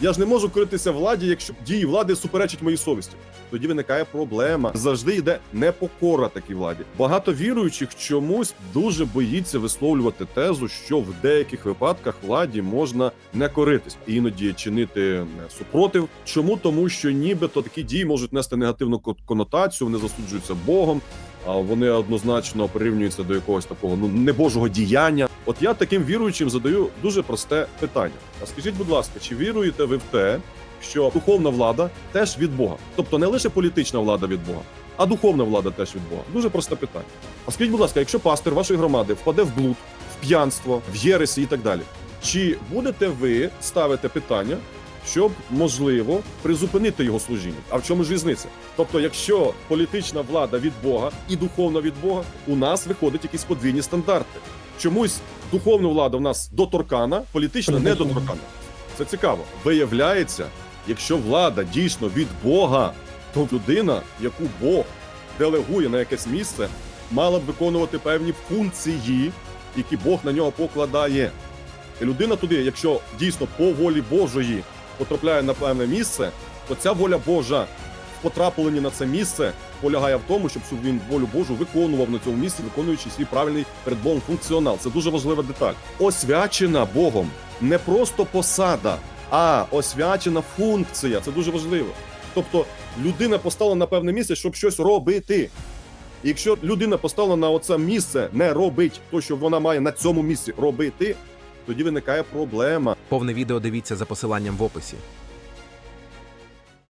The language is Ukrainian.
Я ж не можу коритися владі, якщо дії влади суперечать моїй совісті. Тоді виникає проблема. Завжди йде непокора такій владі. Багато віруючих чомусь дуже боїться висловлювати тезу, що в деяких випадках владі можна не коритись, іноді чинити е, супротив. Чому тому, що нібито такі дії можуть нести негативну конотацію, вони засуджуються Богом. А вони однозначно прирівнюються до якогось такого ну небожого діяння. От я таким віруючим задаю дуже просте питання. А скажіть, будь ласка, чи віруєте ви в те, що духовна влада теж від Бога? Тобто не лише політична влада від Бога, а духовна влада теж від Бога? Дуже просте питання. А скажіть, будь ласка, якщо пастир вашої громади впаде в блуд, в п'янство, в єресі і так далі, чи будете ви ставити питання? Щоб можливо призупинити його служіння. А в чому ж різниця? Тобто, якщо політична влада від Бога і духовна від Бога, у нас виходять якісь подвійні стандарти. Чомусь духовна влада в нас доторкана, політична не доторкана. Це цікаво. Виявляється, якщо влада дійсно від Бога, то людина, яку Бог делегує на якесь місце, мала б виконувати певні функції, які Бог на нього покладає. І людина туди, якщо дійсно по волі Божої потрапляє на певне місце, то ця воля Божа в потрапленні на це місце полягає в тому, щоб він волю Божу виконував на цьому місці, виконуючи свій правильний перед Богом функціонал. Це дуже важлива деталь. Освячена Богом не просто посада, а освячена функція. Це дуже важливо. Тобто людина поставлена на певне місце, щоб щось робити. І якщо людина поставлена на оце місце не робить то, що вона має на цьому місці робити, тоді виникає проблема. Повне відео дивіться за посиланням в описі.